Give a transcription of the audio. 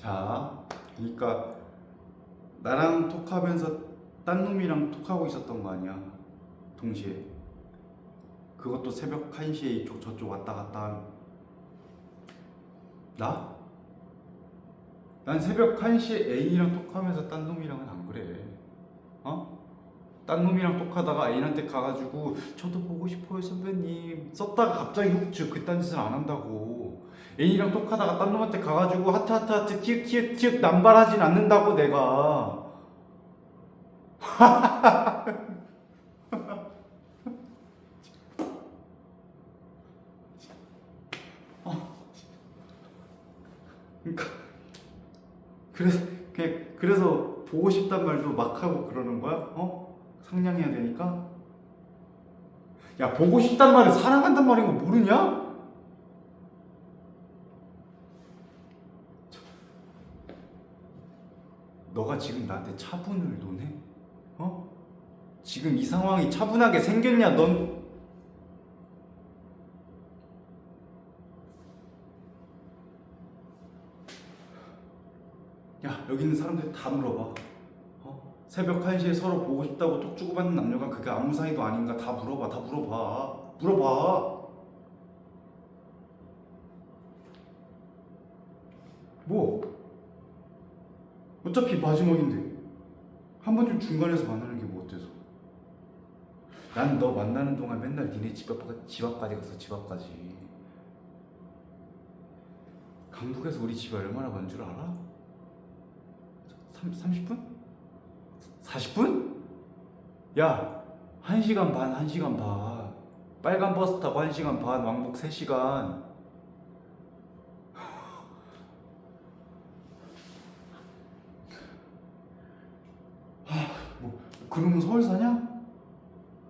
자, 그러니까 나랑 톡하면서 딴 놈이랑 톡하고 있었던 거 아니야? 동시에. 그것도 새벽 1시에 이쪽 저쪽 왔다 갔다 한 나? 난 새벽 1시에 애인이랑 톡하면서 딴 놈이랑은 안 그래. 어? 딴 놈이랑 톡하다가 애인한테 가가지고 저도 보고 싶어요 선배님 썼다가 갑자기 훅쭉 그딴 짓을 안 한다고 애인이랑 톡하다가 딴 놈한테 가가지고 하트 하트 하트 키읔 키읔 키읔 남발하진 않는다고 내가 그러니까 그래서 그래서 보고 싶단 말도 막 하고 그러는 거야? 어? 상냥해야 되니까? 야 보고 싶단 말은 사랑한단 말인 거 모르냐? 너가 지금 나한테 차분을 논해? 어? 지금 이 상황이 차분하게 생겼냐? 넌 야, 여기 있는 사람들 다 물어봐. 어? 새벽 1시에 서로 보고 싶다고 톡 주고받는 남녀가 그게 아무 사이도 아닌가 다 물어봐. 다 물어봐. 물어봐. 뭐? 어차피 마지막인데. 한 번쯤 중간에서 만나는 게 뭐 어때서? 난 너 만나는 동안 맨날 니네 집, 앞, 집 앞까지 갔어, 집 앞까지. 강북에서 우리 집이 얼마나 먼 줄 알아? 3, 30분? 40분? 야, 1시간 반, 1시간 반. 빨간 버스 타고 1시간 반, 왕복 3시간. 뭐, 그러면 서울 사냐?